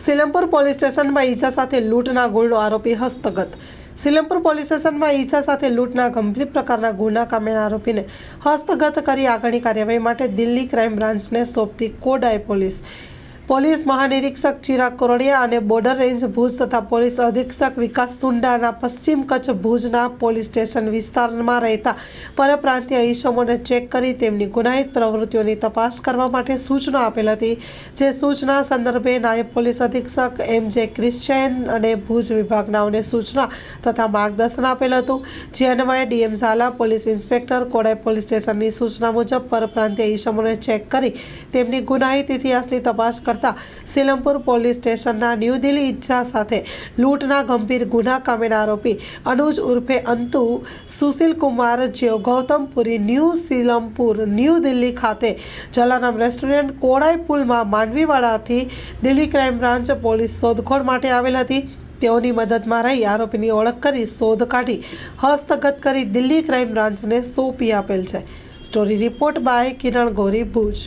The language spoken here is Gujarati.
સિલમપુર પોલીસ સ્ટેશનમાં ઈજા સાથે લૂંટના ગુણનો આરોપી હસ્તગત. સિલમપુર પોલીસ સ્ટેશનમાં ઈજા સાથે લૂંટના ગંભીર પ્રકારના ગુના કામેના આરોપીને હસ્તગત કરી આગળની કાર્યવાહી માટે દિલ્હી ક્રાઇમ બ્રાન્ચને સોંપતી કોડાય પોલીસ. પોલીસ મહાનિરીક્ષક ચિરાગ કોરડિયા અને બોર્ડર રેન્જ ભુજ તથા પોલીસ અધિક્ષક વિકાસ સુંડાના પશ્ચિમ કચ્છ ભુજના પોલીસ સ્ટેશન વિસ્તારમાં રહેતા પરપ્રાંતીય ઈસમોને ચેક કરી તેમની ગુનાહિત પ્રવૃત્તિઓની તપાસ કરવા માટે સૂચના આપેલ હતી. જે સૂચના સંદર્ભે નાયબ પોલીસ અધિક્ષક એમ જે ક્રિશ્ચિયન અને ભુજ વિભાગનાઓને સૂચના તથા માર્ગદર્શન આપેલ હતું. જે અન્વયે DM Jhala, police inspector Kodai police સ્ટેશનની સૂચના મુજબ પરપ્રાંતીય ઈસમોને ચેક કરી તેમની ગુનાહિત ઇતિહાસની તપાસ કરતા સિલમપુર પોલીસ સ્ટેશનના ન્યૂ દિલ્હી ઈચ્છા સાથે લૂંટના ગંભીર ગુના કામેના આરોપી અનુજ ઉર્ફે અંતુ, સુશીલ કુમાર, જેઓ ગૌતમપુરી ન્યૂ સિલમપુર, ન્યૂ દિલ્હી ખાતે જલારામ રેસ્ટોરન્ટ કોડાઈ પુલમાં માંડવીવાડાથી દિલ્હી ક્રાઇમ બ્રાન્ચ પોલીસ શોધખોળ માટે આવેલ હતી. તેઓની મદદમાં રહી આરોપીની ઓળખ કરી શોધ કાઢી હસ્તગત કરી દિલ્હી ક્રાઇમ બ્રાન્ચને સોંપી આપેલ છે. Story report by Kiran Gori Bhuj.